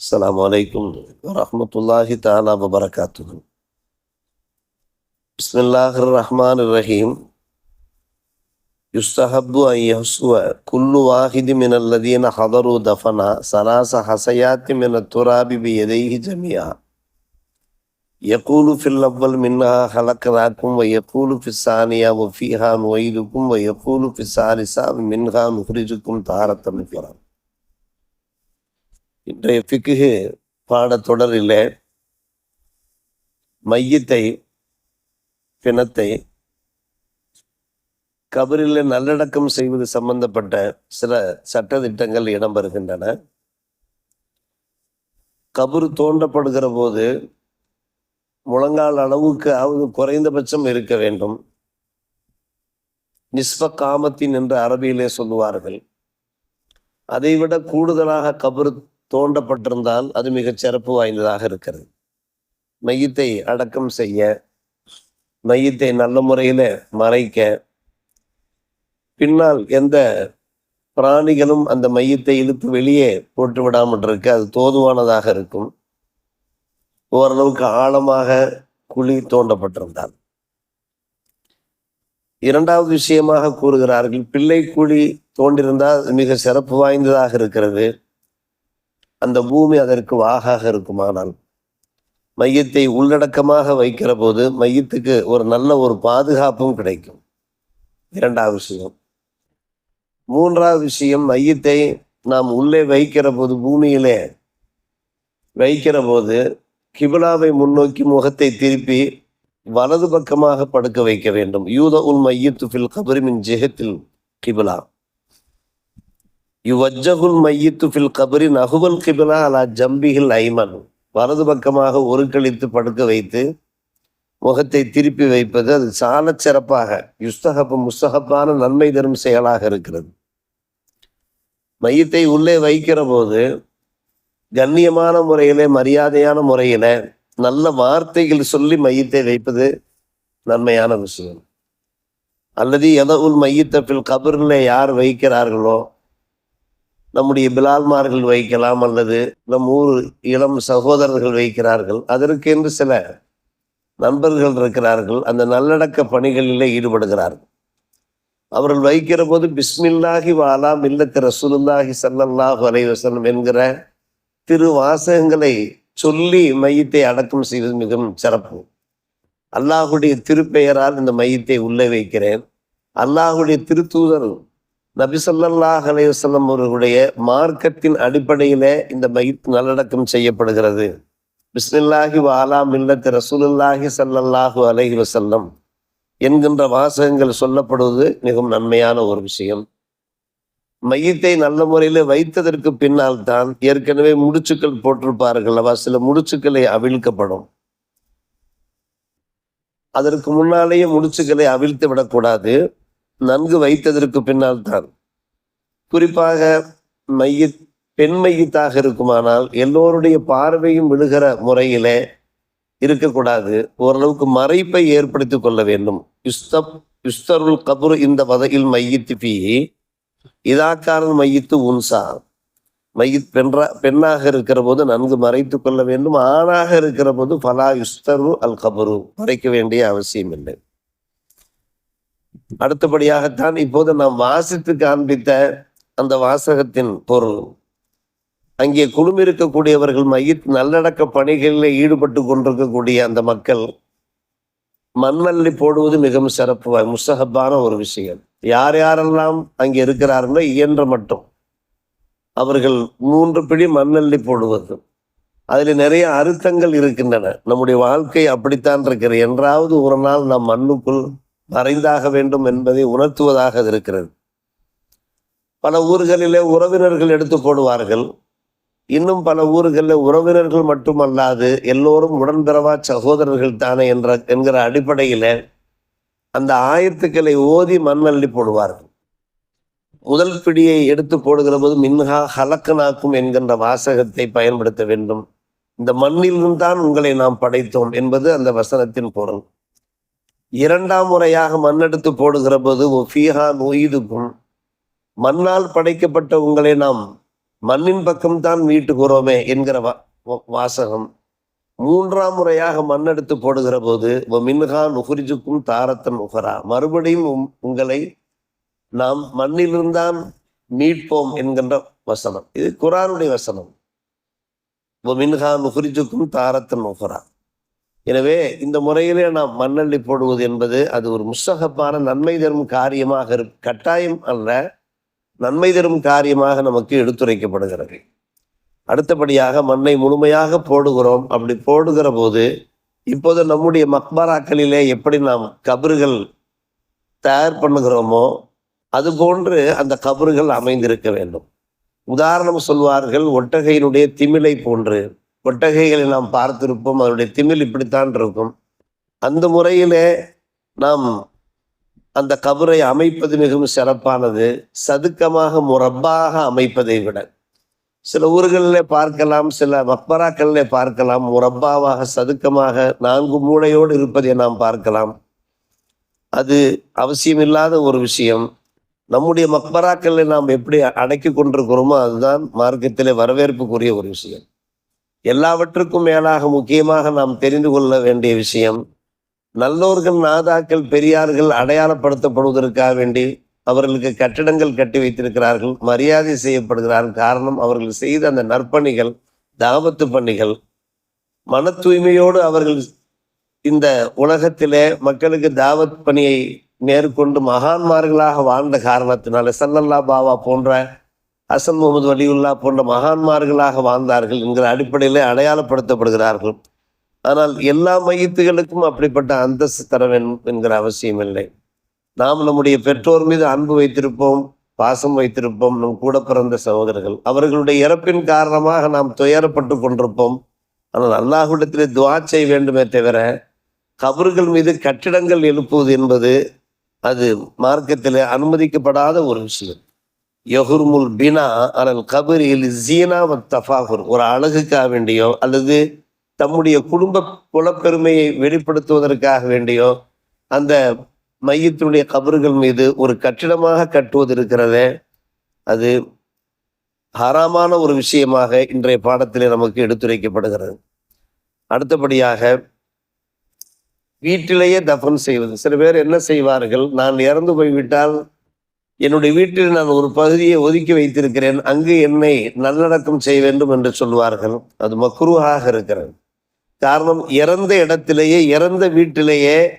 السلام عليكم ورحمة الله تعالى وبركاته. بسم الله الرحمن الرحيم. يستحب أن يحسو كل واحد من الذين حضروا دفنا ثلاث حسيات من التراب بيديه جميعا. يقول في الأول منها خلقناكم ويقول في الثانية وفيها نعيدكم ويقول في الثالثة منها نخرجكم تارة أخرى இன்றைய பிக்குகு பாடத்தொடரில் மையத்தை பிணத்தை கபரில் நல்லடக்கம் செய்வது சம்பந்தப்பட்ட சில சட்டதிட்டங்கள் இடம்பெறுகின்றன. கபர் தோண்டப்படுகிற போது முழங்கால் அளவுக்கு அவது குறைந்தபட்சம் இருக்க வேண்டும். நிஸ்வ காமத்தின் என்று அரபியிலே சொல்லுவார்கள். அதைவிட கூடுதலாக கபர் தோண்டப்பட்டிருந்தால் அது மிகச் சிறப்பு வாய்ந்ததாக இருக்கிறது. மையத்தை அடக்கம் செய்ய மையத்தை நல்ல முறையில் மறைக்க பின்னால் எந்த பிராணிகளும் அந்த மையத்தை இழுத்து வெளியே போட்டு விடாமல் இருக்க அது தோதுவானதாக இருக்கும். ஓரளவுக்கு ஆழமாக குழி தோண்டப்பட்டிருந்தால். இரண்டாவது விஷயமாக கூறுகிறார்கள் பிள்ளை குழி தோண்டிருந்தால் மிக சிறப்பு வாய்ந்ததாக இருக்கிறது. அந்த பூமி அதற்கு வாகாக இருக்குமானால் மையத்தை உள்ளடக்கமாக வைக்கிற போது மையத்துக்கு ஒரு நல்ல ஒரு பாதுகாப்பும் கிடைக்கும். இரண்டாவது விஷயம். மூன்றாவது விஷயம் மையத்தை நாம் உள்ளே வைக்கிற போது பூமியிலே வைக்கிற போது கிபிலாவை முன்னோக்கி முகத்தை திருப்பி வலது பக்கமாக படுக்க வைக்க வேண்டும். யூத உல் மையத்து ஃபில் கபரிமின் ஜெகத்தில் கிபிலா. யுவஜகுல் மையத்து ஃபில் கபரி நகுவல் கிபிலா அலா ஜம்பிகில் ஐமன். வலது பக்கமாக ஒரு கழித்து படுக்க வைத்து முகத்தை திருப்பி வைப்பது அது சால சிறப்பாக யுஸ்தகப்பு முஸ்தகப்பான நன்மை தரும் செயலாக இருக்கிறது. மையத்தை உள்ளே வைக்கிற போது கண்ணியமான முறையிலே மரியாதையான முறையில நல்ல வார்த்தைகள் சொல்லி மையத்தை வைப்பது நன்மையான விஷயம். அல்லது எதவுல் மையத்தப்பில் கபரில் யார் வைக்கிறார்களோ நம்முடைய பிலால்மார்கள் வைக்கலாம் அல்லது நம் ஊர் இளம் சகோதரர்கள் வைக்கிறார்கள். அதற்கென்று சில நண்பர்கள் இருக்கிறார்கள். அந்த நல்லடக்க பணிகளிலே ஈடுபடுகிறார்கள். அவர்கள் வைக்கிற போது பிஸ்மில்லாஹி வாலாம் மில்லத்து ரசூலுல்லாஹி சல்லல்லாஹு அலைவசனம் என்கிற திரு வாசகங்களை சொல்லி மையத்தை அடக்கம் செய்வது மிகவும் சிறப்பு. அல்லாஹுடைய திருப்பெயரால் இந்த மையத்தை உள்ளே வைக்கிறேன். அல்லாஹுடைய திருத்தூதர் நபி சொல்லாஹ் அலைவசல்லம் அவர்களுடைய மார்க்கத்தின் அடிப்படையில இந்த பயிர் நல்லடக்கம் செய்யப்படுகிறது. பிஸ்மில்லாஹி வாலா மில்லத்து ரசூலுல்லாஹி சல்லல்லாஹு அலஹி வசல்லம் என்கின்ற வாசகங்கள் சொல்லப்படுவது மிகவும் நன்மையான ஒரு விஷயம். மையத்தை நல்ல முறையில் வைத்ததற்கு பின்னால் தான் ஏற்கனவே முடிச்சுக்கள் போட்டிருப்பார்கள். அல்லவா சில முடிச்சுக்களை அவிழ்க்கப்படும். அதற்கு முன்னாலேயே முடிச்சுக்களை அவிழ்த்து விடக்கூடாது. நன்கு வைத்ததற்கு பின்னால் தான் குறிப்பாக மைய பெண் மையத்தாக இருக்குமானால் எல்லோருடைய பார்வையும் விழுகிற முறையில இருக்கக்கூடாது. ஓரளவுக்கு மறைப்பை ஏற்படுத்தி கொள்ள வேண்டும். யுஸ்தப் யுஸ்தருள் கபுர் இந்த வதையில் மையத்து பி இதாக்காரன் மையத்து உன்சா. மையத் பென்றா பெண்ணாக இருக்கிற போது நன்கு மறைத்து கொள்ள வேண்டும். ஆணாக இருக்கிற போது பலா யுஸ்தரு அல் கபரு. மறைக்க வேண்டிய அவசியம் இல்லை அடுத்தபடியாகத்தான் இப்போது நாம் வாசித்து காண்பித்த அந்த வாசகத்தின் பொருள். அங்கே குழுமிருக்கக்கூடியவர்கள் மையத் நல்லடக்க பணிகளில் ஈடுபட்டு கொண்டிருக்கக்கூடிய அந்த மக்கள் மண்மல்லி போடுவது மிகவும் சிறப்பு முசகப்பான ஒரு விஷயம். யார் யாரெல்லாம் அங்கே இருக்கிறார்களோ இயன்ற மட்டும். அவர்கள் மூன்று பிடி மண்ணல்லி போடுவது. அதில் நிறைய அர்த்தங்கள் இருக்கின்றன. நம்முடைய வாழ்க்கை அப்படித்தான் இருக்கிறது. என்றாவது ஒரு நாள் நாம் மண்ணுக்குள் மறைந்தாக வேண்டும் என்பதை உணர்த்துவதாக இருக்கிறது. பல ஊர்களிலே உறவினர்கள் எடுத்து போடுவார்கள். இன்னும் பல ஊர்களில் உறவினர்கள் மட்டுமல்லாது எல்லோரும் உடன்பிறவா சகோதரர்கள் தானே என்ற என்கிற அடிப்படையில் அந்த ஆயத்துக்களை ஓதி மண்ணள்ளி போடுவார்கள். முதல் பிடியை எடுத்து போடுகிற போது மின்ஹா ஹலக்கனாக்கும் என்கின்ற வாசகத்தை பயன்படுத்த வேண்டும். இந்த மண்ணிலிருந்து தான் உங்களை நாம் படைத்தோம் என்பது அந்த வசனத்தின் பொருள். இரண்டாம் முறையாக மண்ணெடுத்து போடுகிற போது ஒஃபீஹா நொய்துக்கும். மண்ணால் படைக்கப்பட்ட உங்களை நாம் மண்ணின் பக்கம்தான் மீட்டுகிறோமே என்கிற வா வாசகம். மூன்றாம் முறையாக மண்ணெடுத்து போடுகிற போது மின்ஹா நுகுரிஜுக்கும் தாரத்தன் நுகரா. மறுபடியும் உம்- உங்களை நாம் மண்ணிலிருந்தான் மீட்போம் என்கின்ற வசனம். இது குரானுடைய வசனம். மின்ஹா நுகுரிஜுக்கும் தாரத்தன் நுகரா. எனவே இந்த முறையிலே நாம் மண்ணள்ளி போடுவது என்பது அது ஒரு முஸ்தகப்பான நன்மை தரும் காரியமாக இரு கட்டாயம் அல்ல நன்மை தரும் காரியமாக நமக்கு எடுத்துரைக்கப்படுகிறது. அடுத்தபடியாக மண்ணை முழுமையாக போடுகிறோம். அப்படி போடுகிற போது இப்போது நம்முடைய மக்பாராக்களிலே எப்படி நாம் கபறுகள் தயார் பண்ணுகிறோமோ அதுபோன்று அந்த கபறுகள் அமைந்திருக்க வேண்டும். உதாரணம் சொல்வார்கள் ஒட்டகையினுடைய திமிலை போன்று. ஒட்டகைகளை நாம் பார்த்திருப்போம். அதனுடைய திமில் இப்படித்தான் இருக்கும். அந்த முறையிலே நாம் அந்த கபரை அமைப்பது மிகவும் சிறப்பானது. சதுக்கமாக முரப்பாக அமைப்பதை விட. சில ஊர்களிலே பார்க்கலாம் சில மக்பராக்களில் பார்க்கலாம். முரப்பாவாக சதுக்கமாக நான்கு மூளையோடு இருப்பதை நாம் பார்க்கலாம். அது அவசியமில்லாத ஒரு விஷயம். நம்முடைய மக்பராக்களை நாம் எப்படி அடக்கி கொண்டிருக்கிறோமோ அதுதான் மார்க்கத்திலே வரவேற்புக்குரிய ஒரு விஷயம். எல்லாவற்றுக்கும் மேலாக முக்கியமாக நாம் தெரிந்து கொள்ள வேண்டிய விஷயம் நல்லோர்கள் நாதாக்கள் பெரியார்கள் அடையாளப்படுத்தப்படுவதற்காக வேண்டி அவர்களுக்கு கட்டிடங்கள் கட்டி வைத்திருக்கிறார்கள் மரியாதை செய்யப்படுகிறார்கள். காரணம் அவர்கள் செய்த அந்த நற்பணிகள் தாபத்து பணிகள் மன தூய்மையோடு அவர்கள் இந்த உலகத்திலே மக்களுக்கு தாவத் பணியை மேற்கொண்டு மகான்மார்களாக வாழ்ந்த காரணத்தினால சல்லல்லா பாவா போன்ற ஹசன் முகமது வலியுல்லா போன்ற மகான்மார்களாக வாழ்ந்தார்கள் என்கிற அடிப்படையில் அடையாளப்படுத்தப்படுகிறார்கள். ஆனால் எல்லா மையத்துகளுக்கும் அப்படிப்பட்ட அந்தஸ்து தர வேண்டும் என்கிற அவசியம் இல்லை. நாம் நம்முடைய பெற்றோர் மீது அன்பு வைத்திருப்போம் பாசம் வைத்திருப்போம் நம் கூட பிறந்த சகோதரர்கள். அவர்களுடைய இறப்பின் காரணமாக நாம் துயரப்பட்டு கொண்டிருப்போம். ஆனால் அல்லாஹுடத்திலே துவா செய்ய வேண்டுமே தவிர கபர்கள் மீது கட்டிடங்கள் எழுப்புவது என்பது அது மார்க்கத்தில் அனுமதிக்கப்படாத ஒரு விஷயம். யஹுர்முல் பினா அனல் கபரில் ஜீனா தஃபாகுர் ஒரு அழகுக்காக வேண்டியோ அல்லது தம்முடைய குடும்ப குலப்பெருமையை வெளிப்படுத்துவதற்காக வேண்டியோ அந்த மையத்தினுடைய கபறுகள் மீது ஒரு கட்டிடமாக கட்டுவது இருக்கிறதே அது ஹராமான ஒரு விஷயமாக இன்றைய பாடத்திலே நமக்கு எடுத்துரைக்கப்படுகிறது. அடுத்தபடியாக வீட்டிலேயே தஃபன் செய்வது. சில பேர் என்ன செய்வார்கள்? நான் இறந்து போய்விட்டால் என்னுடைய வீட்டில் நான் ஒரு பகுதியை ஒதுக்கி வைத்திருக்கிறேன். அங்கு என்னை நல்லடக்கம் செய்ய வேண்டும் என்று சொல்வார்கள். அது மக்ருவாக இருக்கிறது. காரணம் இறந்த இடத்திலேயே இறந்த வீட்டிலேயே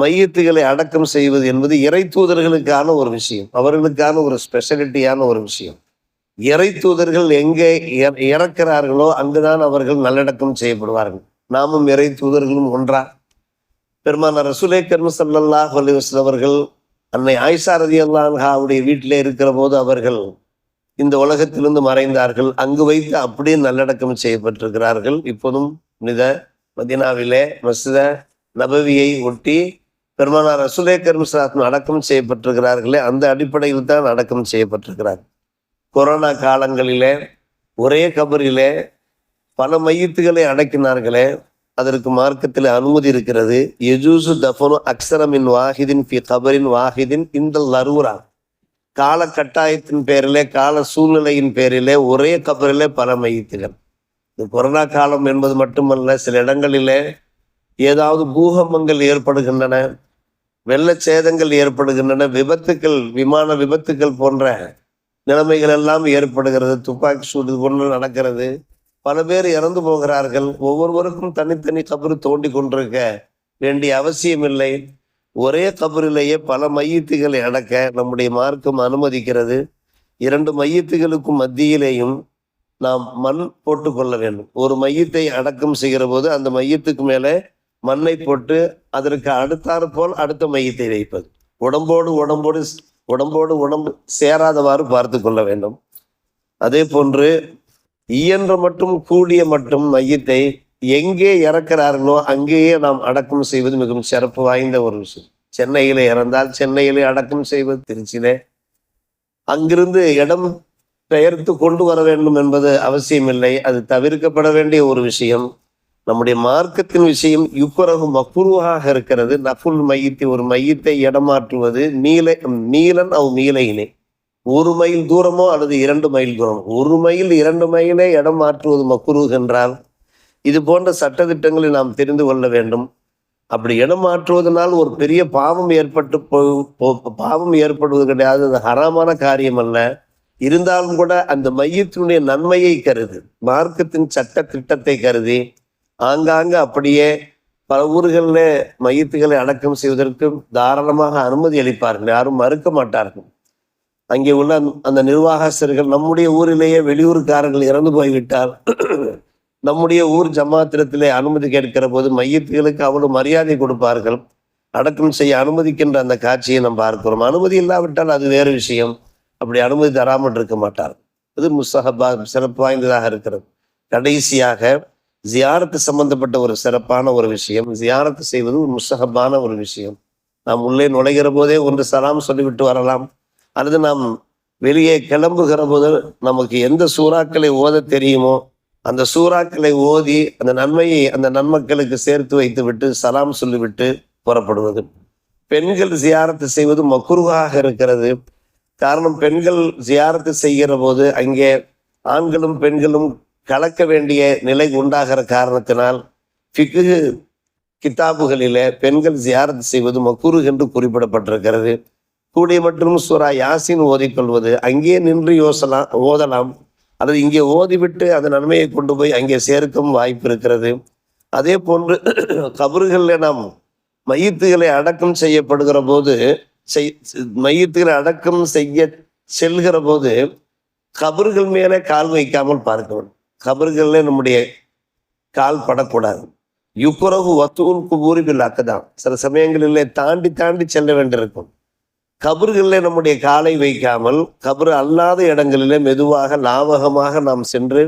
மையத்துகளை அடக்கம் செய்வது என்பது இறை தூதர்களுக்கான ஒரு விஷயம். அவர்களுக்கான ஒரு ஸ்பெஷலிட்டியான ஒரு விஷயம். இறை தூதர்கள் எங்கே இற- இறக்கிறார்களோ அங்குதான் அவர்கள் நல்லடக்கம் செய்யப்படுவார்கள். நாமும் இறை தூதர்களும் ஒன்றா. பெருமான ரசுலே கர்ம சல்லல்லாஹ் அவர்கள் அன்னை ஆயிஷா ரதி அல்லாஹாவுடைய வீட்டிலே இருக்கிற போது அவர்கள் இந்த உலகத்திலிருந்து மறைந்தார்கள். அங்கு வைத்து அப்படியே நல்லடக்கம் செய்யப்பட்டிருக்கிறார்கள். இப்போதும் புனித மதினாவிலே மசித நபவியை ஒட்டி பெருமானார் ரசூலே கர்மசாத்ம அடக்கம் செய்யப்பட்டிருக்கிறார்களே அந்த அடிப்படையில் தான் அடக்கம் செய்யப்பட்டிருக்கிறார். கொரோனா காலங்களிலே ஒரே கபரிலே பல மையத்துகளை அடக்கினார்களே அதற்கு மார்க்கத்தில் அனுமதி இருக்கிறது. எஜூசு தஃபனு அக்ஸரமின் வாஹிதின் ஃபி கபரின் வாஹிதின் இந்த லருவரா கால கட்டாயத்தின் பேரிலே கால சூழ்நிலையின் பேரிலே ஒரே கபரிலே பல மையத்துகள் இந்த கொரோனா காலம் என்பது மட்டுமல்ல சில இடங்களிலே ஏதாவது பூகம்பங்கள் ஏற்படுகின்றன வெள்ள சேதங்கள் ஏற்படுகின்றன விபத்துக்கள் விமான விபத்துக்கள் போன்ற நிலைமைகள் எல்லாம் ஏற்படுகிறது. துப்பாக்கி சூடு போன்று நடக்கிறது. பல பேர் இறந்து போகிறார்கள். ஒவ்வொருவருக்கும் தனித்தனி கபரு தோண்டி கொண்டிருக்க வேண்டிய அவசியம் இல்லை. ஒரே கபரிலேயே பல மையத்துகளை அடக்க நம்முடைய மார்க்கம் அனுமதிக்கிறது. இரண்டு மையத்துகளுக்கும் மத்தியிலேயும் நாம் மண் போட்டு கொள்ள வேண்டும். ஒரு மையத்தை அடக்கம் செய்கிற போது அந்த மையத்துக்கு மேலே மண்ணை போட்டு அதற்கு அடுத்தாறு போல் அடுத்த மையத்தை வைப்பது. உடம்போடு உடம்போடு உடம்போடு உடம்பு சேராதவாறு பார்த்து கொள்ள வேண்டும். அதே போன்று இயன்ற மட்டும் கூடிய மட்டும் மையத்தை எங்கே இறக்கிறார்களோ அங்கேயே நாம் அடக்கம் செய்வது மிகவும் சிறப்பு வாய்ந்த ஒரு விஷயம். சென்னையிலே இறந்தால் சென்னையிலே அடக்கம் செய்வது திருச்சியிலே. அங்கிருந்து இடம் பெயர்த்து கொண்டு வர வேண்டும் என்பது அவசியமில்லை. அது தவிர்க்கப்பட வேண்டிய ஒரு விஷயம். நம்முடைய மார்க்கத்தின் விஷயம் இப்புறகு மக்குருவாக இருக்கிறது. நஃபுல் மையத்தை ஒரு மையத்தை இடமாற்றுவது நீல நீலன் அவ் நீலையிலே ஒரு மைல் தூரமோ அல்லது இரண்டு மைல் தூரம். ஒரு மைல் இரண்டு மைலே இடம் மாற்றுவது மக்குரு என்றால் இது போன்ற சட்டத்திட்டங்களை நாம் தெரிந்து கொள்ள வேண்டும். அப்படி இடம் மாற்றுவதனால் ஒரு பெரிய பாவம் ஏற்பட்டு போ- பாவம் ஏற்படுவது கிடையாது. அது ஹராமான காரியம் அல்ல. இருந்தாலும் கூட அந்த மையத்தினுடைய நன்மையை கருது. மார்க்கத்தின் சட்ட திட்டத்தை கருதி ஆங்காங்க அப்படியே பல ஊர்களில் மையத்துகளை அடக்கம் செய்வதற்கு தாராளமாக அனுமதி அளிப்பார்கள். யாரும் மறுக்க மாட்டார்கள். அங்கே உள்ள அந்த- அந்த நிர்வாகஸ்தர்கள் நம்முடைய ஊரிலேயே வெளியூர்காரர்கள் இறந்து போய்விட்டால் நம்முடைய ஊர் ஜமாத்திரத்திலே அனுமதி கேட்கிற போது மையத்துகளுக்கு அவ்வளவு மரியாதை கொடுப்பார்கள். அடக்கம் செய்ய அனுமதிக்கின்ற அந்த காட்சியை நாம் பார்க்கிறோம். அனுமதி இல்லாவிட்டால் அது வேறு விஷயம். அப்படி அனுமதி தராமல் இருக்க மாட்டார். இது முஸ்தகபா சிறப்பு வாய்ந்ததாக இருக்கிறது. கடைசியாக ஜியாரத்து சம்பந்தப்பட்ட ஒரு சிறப்பான ஒரு விஷயம். ஜியாரத்து செய்வது ஒரு முஸ்தகபான ஒரு விஷயம். நாம் உள்ளே நுழைகிற போதே ஒன்று சலாம் சொல்லிவிட்டு வரலாம். அல்லது நாம் வெளியே கிளம்புகிற போது நமக்கு எந்த சூறாக்களை ஓத தெரியுமோ அந்த சூறாக்களை ஓதி அந்த நன்மையை அந்த நன்மக்களுக்கு சேர்த்து வைத்து விட்டு சலாம் சொல்லிவிட்டு புறப்படுவது. பெண்கள் ஜியாரத்து செய்வது மக்குருவாக இருக்கிறது. காரணம் பெண்கள் ஜியாரத்து செய்கிற போது அங்கே ஆண்களும் பெண்களும் கலக்க வேண்டிய நிலை உண்டாகிற காரணத்தினால் ஃபிக்கு கிதாபுகளிலே பெண்கள் ஜியாரத்து செய்வது மக்குரு என்று குறிப்பிடப்பட்டிருக்கிறது. கூடிய மற்றும் சுரா யாசின் ஓதிக்கொள்வது. அங்கே நின்று யோசலாம் ஓதலாம். அல்லது இங்கே ஓதிவிட்டு அந்த நன்மையை கொண்டு போய் அங்கே சேர்க்கும் வாய்ப்பு இருக்கிறது. அதே போன்று கபறுகளில் நாம் மையத்துகளை அடக்கம் செய்யப்படுகிற போது செய் மையத்துகளை அடக்கம் செய்ய செல்கிற போது கபறுகள் மேலே கால் வைக்காமல் பார்க்க வேண்டும். கபறுகளில் நம்முடைய கால் படக்கூடாது. யுக்குறவு வத்துவும் குபூரிபில் அக்கதான். சில சமயங்களிலே தாண்டி தாண்டி செல்ல வேண்டியிருக்கும். கபறுகளில் நம்முடைய காலை வைக்காமல் கபறு அல்லாத இடங்களிலே மெதுவாக லாவகமாக நாம் சென்று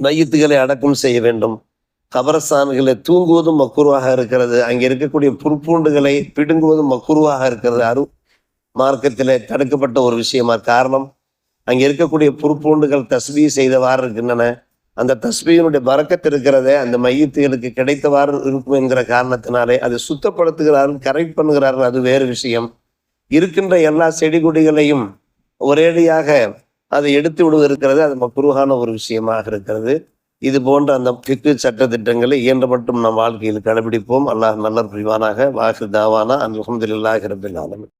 மையத்துகளை அடக்கம் செய்ய வேண்டும். கபரஸ்தான்களை தூங்குவதும் மக்குருவாக இருக்கிறது. அங்கே இருக்கக்கூடிய புற்பூண்டுகளை பிடுங்குவதும் மக்குருவாக இருக்கிறது. அரு மார்க்கத்தில் தடுக்கப்பட்ட ஒரு விஷயமா காரணம். அங்கே இருக்கக்கூடிய புற்பூண்டுகள் தஸ்பீ செய்தவாறு இருக்கின்றன. அந்த தஸ்மியினுடைய பறக்கத்து இருக்கிறத அந்த மையத்துகளுக்கு கிடைத்தவாறு இருக்கும் என்கிற காரணத்தினாலே அதை சுத்தப்படுத்துகிறார்கள் கரெக்ட் பண்ணுகிறார்கள் அது வேறு விஷயம். இருக்கின்ற எல்லா செடி கொடிகளையும் ஒரேடியாக அதை எடுத்து விடுவது இருக்கிறது அது மக்குருவான ஒரு விஷயமாக இருக்கிறது. இது போன்ற அந்த பிக்கு சட்ட திட்டங்களை இயன்ற மட்டும் நம் வாழ்க்கையில் கடைபிடிப்போம். அல்லாஹ் நல்ல புரிவானாக வாசு தாவானா அல்ஹம்துலில்லாஹி ரபில் ஆலமீன்.